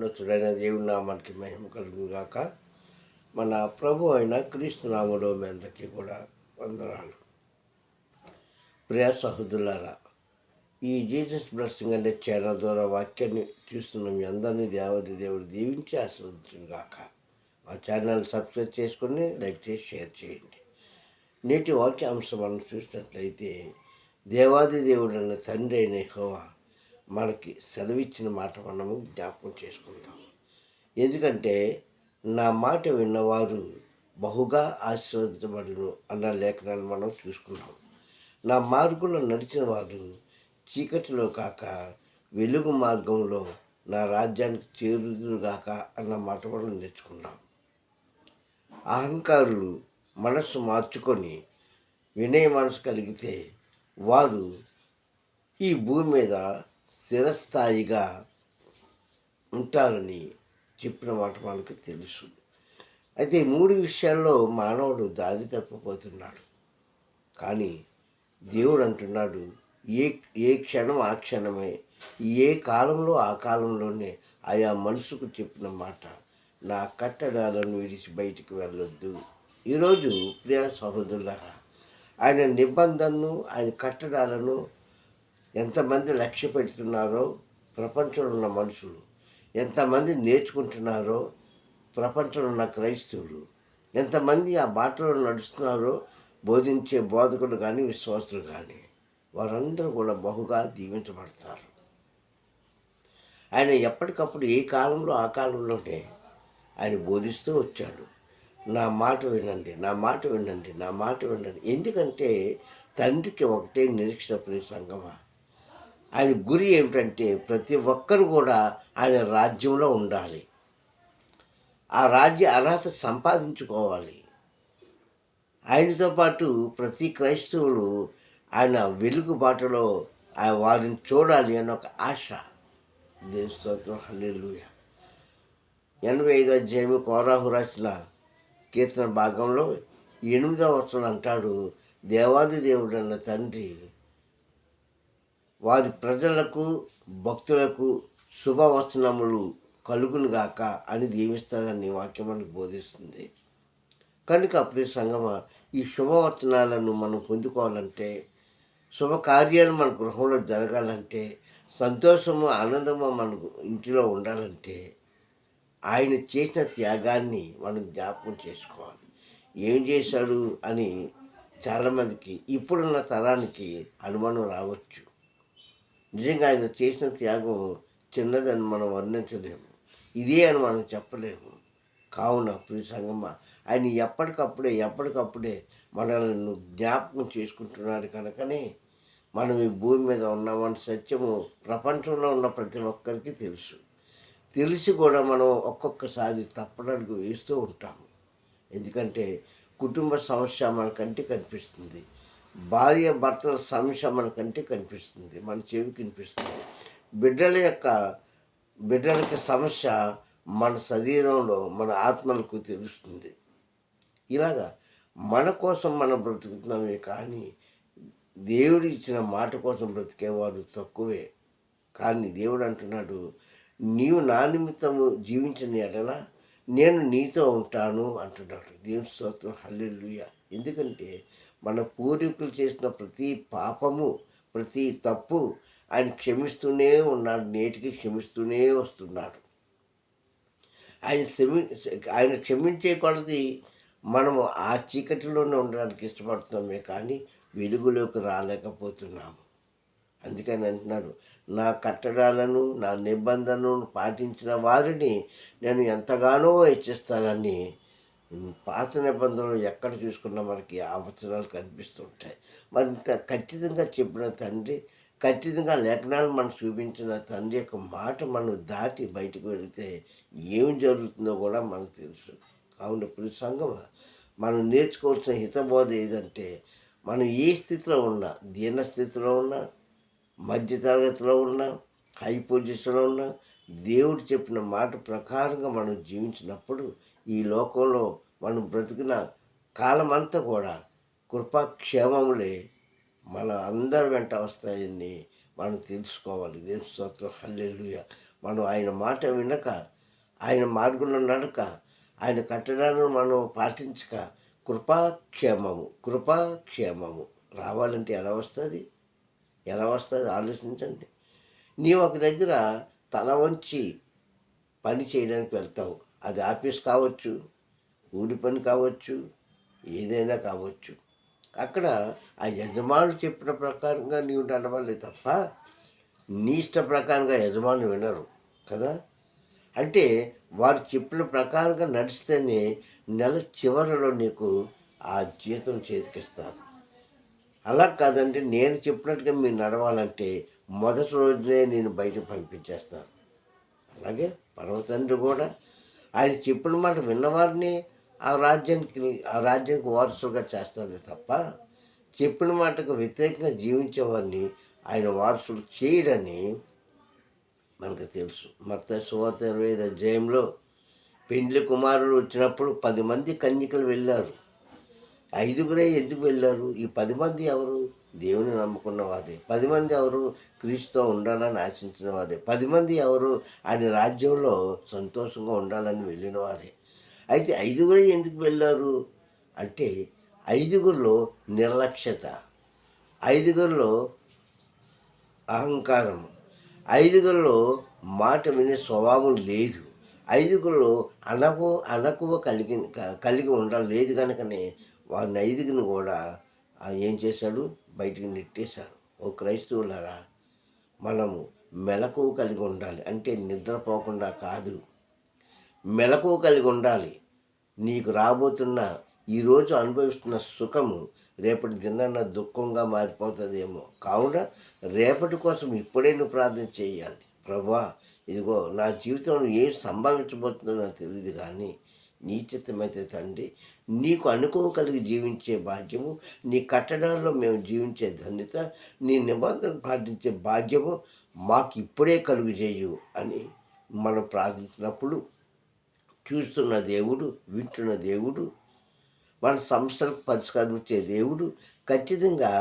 ఉన్నతుడైన దేవుడి నామానికి మహిమ కలుగుగాక మన ప్రభు అయిన క్రీస్తునామలో మీ అందరికీ కూడా వందనాలు. ప్రియ సహోదరులారా ఈ జీసస్ బ్లెస్సింగ్ అనే ఛానల్ ద్వారా వాక్యాన్ని చూస్తున్న మీ అందరినీ దేవది దేవుడు దీవించి ఆశీర్వదించును గాక. మా ఛానల్ సబ్స్క్రైబ్ చేసుకొని లైక్ చేసి షేర్ చేయండి. నేటి వాక్యాంశం మనం చూసినట్లయితే దేవాది దేవుడు అన్న తండ్రి అయిన హోవా మనకి సెలవిచ్చిన మాట మనము జ్ఞాపకం చేసుకుందాం ఎందుకంటే నా మాట విన్నవారు బహుగా ఆశీర్వదించబడును అన్న లేఖనాన్ని మనం చూసుకున్నాం నా మార్గంలో నడిచిన వారు చీకటిలో కాక వెలుగు మార్గంలో నా రాజ్యానికి చేరుదురుగాక అన్న మాట మనం నేర్చుకున్నాం అహంకారులు మనస్సు మార్చుకొని వినయ మనసు కలిగితే వారు ఈ భూమి మీద స్థిరస్థాయిగా ఉంటారని చెప్పిన మాట మనకు తెలుసు. అయితే మూడు విషయాల్లో మానవుడు దారి తప్పిపోతున్నాడు కానీ దేవుడు అంటున్నాడు ఏ ఏ క్షణం ఆ క్షణమే ఏ కాలంలో ఆ కాలంలోనే ఆయా మనసుకు చెప్పిన మాట నా కట్టడాలను విడిచి బయటికి వెళ్ళొద్దు. ఈరోజు ప్రియా సహోదరులారా ఆయన నిబంధనను ఆయన కట్టడాలను ఎంతమంది లక్ష్య పెడుతున్నారో ప్రపంచంలో ఉన్న మనుషులు ఎంతమంది నేర్చుకుంటున్నారో ప్రపంచంలో ఉన్న క్రైస్తవులు ఎంతమంది ఆ బాటలో నడుస్తున్నారో బోధించే బోధకులు కానీ విశ్వాసులు కానీ వారందరూ కూడా బహుగా దీవించబడతారు. ఆయన ఎప్పటికప్పుడు ఏ కాలంలో ఆ కాలంలోనే ఆయన బోధిస్తూ వచ్చాడు. నా మాట వినండి నా మాట వినండి నా మాట వినండి. ఎందుకంటే తండ్రికి ఒకటే నిరీక్షణ ప్రియ సంగమా. ఆయన గురి ఏమిటంటే ప్రతి ఒక్కరు కూడా ఆయన రాజ్యంలో ఉండాలి. ఆ రాజ్య అర్హత సంపాదించుకోవాలి. ఆయనతో పాటు ప్రతి క్రైస్తవులు ఆయన వెలుగు బాటలో ఆయన వారిని చూడాలి అని ఒక ఆశ. దేవస్తోత్రం హల్లెలుయ. ఎనభై ఐదు అధ్యాయం కోరాహు రాసిన కీర్తన భాగంలో ఎనిమిదవ వచనం అంటాడు దేవాది దేవుడు అన్న తండ్రి వారి ప్రజలకు భక్తులకు శుభవచనములు కలుగునుగాక అని దీవిస్తాడని వాక్యం మనకు బోధిస్తుంది. కనుక ప్రియ సంగమ ఈ శుభవచనాలను మనం పొందుకోవాలంటే శుభకార్యాలు మన గృహంలో జరగాలంటే సంతోషము ఆనందము మన ఇంటిలో ఉండాలంటే ఆయన చేసిన త్యాగాన్ని మనం జ్ఞాపకం చేసుకోవాలి. ఏం చేశాడు అని చాలామందికి ఇప్పుడున్న తరానికి అనుమానం రావచ్చు. నిజంగా ఆయన చేసిన త్యాగం చిన్నదని మనం వర్ణించలేము. ఇదే అని మనం చెప్పలేము. కావున ప్రియ సంగమ్మ ఆయన ఎప్పటికప్పుడే ఎప్పటికప్పుడే మనల్ని జ్ఞాపకం చేసుకుంటున్నాడు కనుకనే మనం ఈ భూమి మీద ఉన్నామని సత్యము ప్రపంచంలో ఉన్న ప్రతి ఒక్కరికి తెలుసు. తెలిసి కూడా మనం ఒక్కొక్కసారి తప్పడానికి వేస్తూ ఉంటాము. ఎందుకంటే కుటుంబ సమస్య మన కనిపిస్తుంది. భార్య భర్తల సమస్య మన కంటికి కనిపిస్తుంది మన చెవి కనిపిస్తుంది బిడ్డల యొక్క బిడ్డలకి సమస్య మన శరీరంలో మన ఆత్మలకు తెలుస్తుంది. ఇలాగా మన కోసం మనం బ్రతుకుతున్నామే కానీ దేవుడు ఇచ్చిన మాట కోసం బ్రతికేవారు తక్కువే. కానీ దేవుడు అంటున్నాడు నీవు నా నిమిత్తము జీవించిన ఎడల నేను నీతో ఉంటాను అంటున్నాడు. దేవుని స్తోత్రం హల్లెల్లుయ ఎందుకంటే మన పూర్వీకులు చేసిన ప్రతి పాపము ప్రతి తప్పు ఆయన క్షమిస్తూనే ఉన్నాడు నేటికి క్షమిస్తూనే వస్తున్నాడు. ఆయన క్షమి ఆయన క్షమించే కొలది మనము ఆ చీకటిలోనే ఉండడానికి ఇష్టపడుతున్నామే కానీ వెలుగులోకి రాలేకపోతున్నాము. అందుకని అంటున్నాడు నా కట్టడాలను నా నిబంధనలను పాటించిన వారిని నేను ఎంతగానో హెచ్చిస్తానని పాత నిబంధనలు ఎక్కడ చూసుకున్నా మనకి అవసరాలు కనిపిస్తుంటాయి. మరి ఇంత ఖచ్చితంగా చెప్పిన తండ్రి ఖచ్చితంగా లేఖనాలు మనం చూపించిన తండ్రి యొక్క మాట మనం దాటి బయటకు వెళితే ఏం జరుగుతుందో కూడా మనకు తెలుసు. కావున ప్రతి సంఘం మనం నేర్చుకోవాల్సిన హితబోధ ఏదంటే మనం ఏ స్థితిలో ఉన్నా దీన స్థితిలో ఉన్నా మధ్య తరగతిలో ఉన్నా హై పొజిషన్లో ఉన్నా దేవుడు చెప్పిన మాట ప్రకారంగా మనం జీవించినప్పుడు ఈ లోకంలో మనం బ్రతికిన కాలమంతా కూడా కృపాక్షేమములే మన అందరి వెంట వస్తాయని మనం తెలుసుకోవాలి. దేవుని స్తోత్రం? హల్లెలుయ. మనం ఆయన మాట వినక ఆయన మార్గంలో నడక ఆయన కట్టడాలను మనం పాటించక కృపాక్షేమము కృపాక్షేమము. రావాలంటే ఎలా వస్తుంది? ఎలా వస్తుంది? ఆలోచించండి. నీ ఒక దగ్గర తల వంచి పని చేయడానికి వెళ్తావు. అది ఆఫీస్ కావచ్చు ఊరి పని కావచ్చు ఏదైనా కావచ్చు. అక్కడ ఆ యజమానులు చెప్పిన ప్రకారంగా నీవు నడవాలి తప్ప నీ ఇష్ట ప్రకారంగా యజమానులు వినరు కదా? అంటే వారు చెప్పిన ప్రకారంగా నడిస్తేనే నెల చివరిలో నీకు ఆ జీతం చేతికిస్తాను అలా కాదంటే నేను చెప్పినట్టుగా మీరు నడవాలంటే మొదటి రోజునే నేను బయటకు పంపించేస్తాను. అలాగే పర్వతండ్రి కూడా ఆయన చెప్పిన మాట విన్నవారిని ఆ రాజ్యానికి ఆ రాజ్యానికి వారసులుగా చేస్తారు తప్ప చెప్పిన మాటకు వ్యతిరేకంగా జీవించేవారిని ఆయన వారసులు చేయడని మనకు తెలుసు. మత సువార్త ఇరవై ఐదు అధ్యాయంలో పెండ్లి కుమారుడు వచ్చినప్పుడు పది మంది కన్యకలు వెళ్ళారు. ఐదుగురే ఎందుకు వెళ్ళారు? ఈ పది మంది ఎవరు? దేవుని నమ్ముకున్న వారే. పది మంది ఎవరు క్రీస్తుతో ఉండాలని ఆశించిన వారే. పది మంది ఎవరు ఆయన రాజ్యంలో సంతోషంగా ఉండాలని వెళ్ళిన వారే. అయితే ఐదుగురు ఎందుకు వెళ్ళారు? అంటే ఐదుగురిలో నిర్లక్ష్యత ఐదుగురిలో అహంకారం ఐదుగురిలో మాట వినే స్వభావం లేదు ఐదుగురిలో అనకు అనకువ కలిగి కలిగి ఉండాలి లేదు కనుకనే వారిని ఐదుగురిని కూడా ఏం చేశాడు? బయటికి నెట్టేశాడు. ఓ క్రైస్తవులారా మనము మెలకువ కలిగి ఉండాలి. అంటే నిద్రపోకుండా కాదు. మెలకువ కలిగి ఉండాలి. నీకు రాబోతున్న ఈరోజు అనుభవిస్తున్న సుఖము రేపటి దినాన్న దుఃఖంగా మారిపోతుందేమో. కావున రేపటి కోసం ఇప్పుడే నువ్వు ప్రార్థన చేయాలి. ప్రభా ఇదిగో నా జీవితంలో ఏం సంభవించబోతుందో నాకు తెలియదు కానీ నీ చిత్తమైతే తండ్రి నీకు అనుకూల కలిగి జీవించే భాగ్యము నీ కట్టడాల్లో మేము జీవించే ధన్యత నీ నిబంధన పాటించే భాగ్యము మాకు ఇప్పుడే కలుగు చేయు అని మనం ప్రార్థించినప్పుడు చూస్తున్న దేవుడు వింటున్న దేవుడు మన సమస్యలకు పరిష్కారం ఇచ్చే దేవుడు ఖచ్చితంగా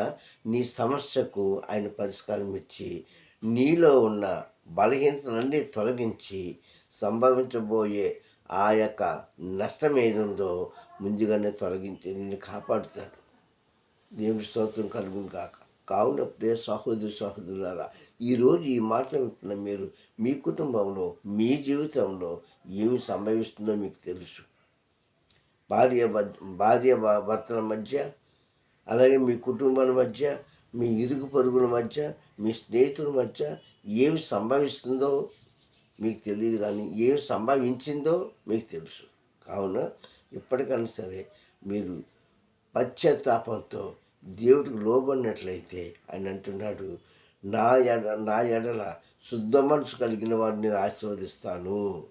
నీ సమస్యకు ఆయన పరిష్కారం ఇచ్చి నీలో ఉన్న బలహీనతలన్నీ తొలగించి సంభవించబోయే ఆ యొక్క నష్టం ఏదుందో ముందుగానే తొలగించి నిన్ను కాపాడుతాడు. దేవుని స్తోత్రం కలుగును కాక కావున ప్రియ సహోదరు సహోదరులారా ఈరోజు ఈ మాట వింటున్న మీరు మీ కుటుంబంలో మీ జీవితంలో ఏమి సంభవిస్తుందో మీకు తెలుసు. భార్య భార్య భర్తల మధ్య అలాగే మీ కుటుంబాల మధ్య మీ ఇరుగు పరుగుల మధ్య మీ స్నేహితుల మధ్య ఏమి సంభవిస్తుందో మీకు తెలియదు కానీ ఏం సంభవించిందో మీకు తెలుసు. కావున ఇప్పటికైనా సరే మీరు పశ్చాత్తాపంతో దేవుడికి లోబడినట్లయితే ఆయన అంటున్నాడు నా ఎడ నా ఎడల శుద్ధ మనసు కలిగిన వారిని నేను ఆశీర్వదిస్తాను.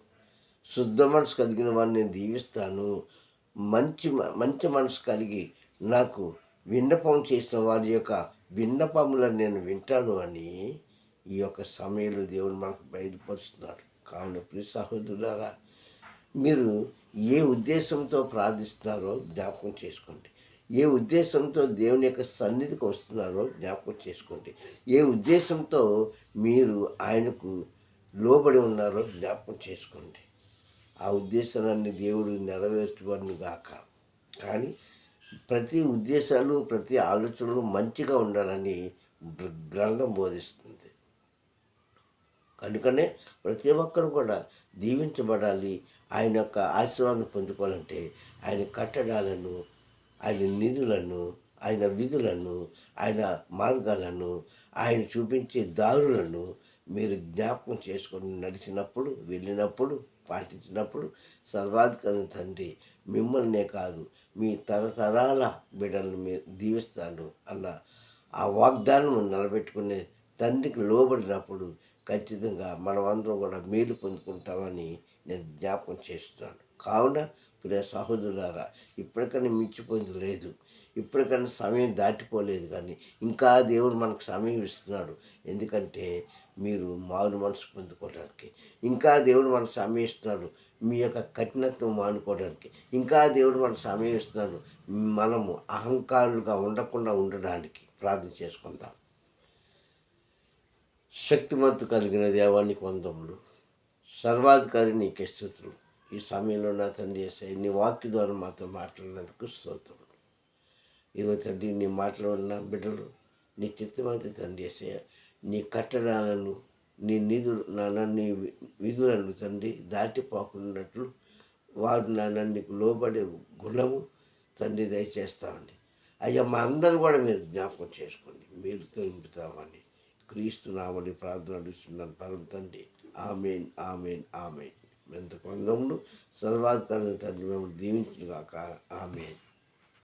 శుద్ధ మనసు కలిగిన వారిని నేను దీవిస్తాను. మంచి మంచి మనసు కలిగి నాకు విన్నపం చేసిన వారి యొక్క విన్నపములను నేను వింటాను అని ఈ యొక్క సమయంలో దేవుడు మనకు బయలుపరుస్తున్నాడు కావున ప్రియ సహోదరులారా మీరు ఏ ఉద్దేశంతో ప్రార్థిస్తున్నారో జ్ఞాపకం చేసుకోండి. ఏ ఉద్దేశంతో దేవుని యొక్క సన్నిధికి వస్తున్నారో జ్ఞాపకం చేసుకోండి. ఏ ఉద్దేశంతో మీరు ఆయనకు లోబడి ఉన్నారో జ్ఞాపకం చేసుకోండి. ఆ ఉద్దేశాన్ని దేవుడు నెరవేర్చబడిన గాక. కానీ ప్రతి ఉద్దేశాలు ప్రతి ఆలోచనలు మంచిగా ఉండాలని గ్రంథం బోధిస్తుంది. అందుకనే ప్రతి ఒక్కరు కూడా దీవించబడాలి. ఆయన యొక్క ఆశీర్వాదం పొందుకోవాలంటే ఆయన కట్టడాలను ఆయన నిధులను ఆయన విధులను ఆయన మార్గాలను ఆయన చూపించే దారులను మీరు జ్ఞాపకం చేసుకొని నడిచినప్పుడు వెళ్ళినప్పుడు పాటించినప్పుడు సర్వాధికారి తండ్రి మిమ్మల్నే కాదు మీ తరతరాల బిడ్డలను మీరు దీవిస్తాను అన్న ఆ వాగ్దానం నిలబెట్టుకునే తండ్రికి లోబడినప్పుడు ఖచ్చితంగా మనమందరం కూడా మేలు పొందుకుంటామని నేను జ్ఞాపకం చేస్తున్నాను. కావున ప్రియ సహోదరులారా ఇప్పటికైనా మించిపోయింది లేదు. ఇప్పటికైనా సమయం దాటిపోలేదు కానీ ఇంకా దేవుడు మనకు సమయం ఇస్తున్నాడు. ఎందుకంటే మీరు మారు మనసు పొందుకోవడానికి ఇంకా దేవుడు మనకు సమయం ఇస్తున్నాడు. మీ యొక్క కఠినత్వం మానుకోవడానికి ఇంకా దేవుడు మనకు సమయం ఇస్తున్నాడు. మనము అహంకారులుగా ఉండకుండా ఉండడానికి ప్రార్థన చేసుకుందాం. శక్తిమంతు కలిగిన దేవానికి వందములు సర్వాధికారి నీకే స్థుతులు ఈ సమయంలో నా తండ్రి చేసే నీ వాక్య ద్వారా మాతో మాట్లాడినందుకు స్తోత్రం. ఇదిగో తండ్రి నీ మాట్లాడిన బిడ్డలు నీ చిత్తమంతి తండ్రి చేసే నీ కట్టడాలను నీ నిధులు నాన్న నీ విధులను తండ్రి దాటిపోకున్నట్లు వారు నాన్న నీకు లోబడే గుణము తండ్రి దయచేస్తామండి. అయ్యా మా అందరూ కూడా మీరు జ్ఞాపకం చేసుకోండి. మీరు తెలుపుతామని క్రీస్తు నామని ప్రార్థన అడుగుతున్నాను పరమ తండ్రి. Amen amen amen. ఎంత కొంగములు సర్వాధికారి తండ్రి మేము దీవించుగాక ఆమెన్.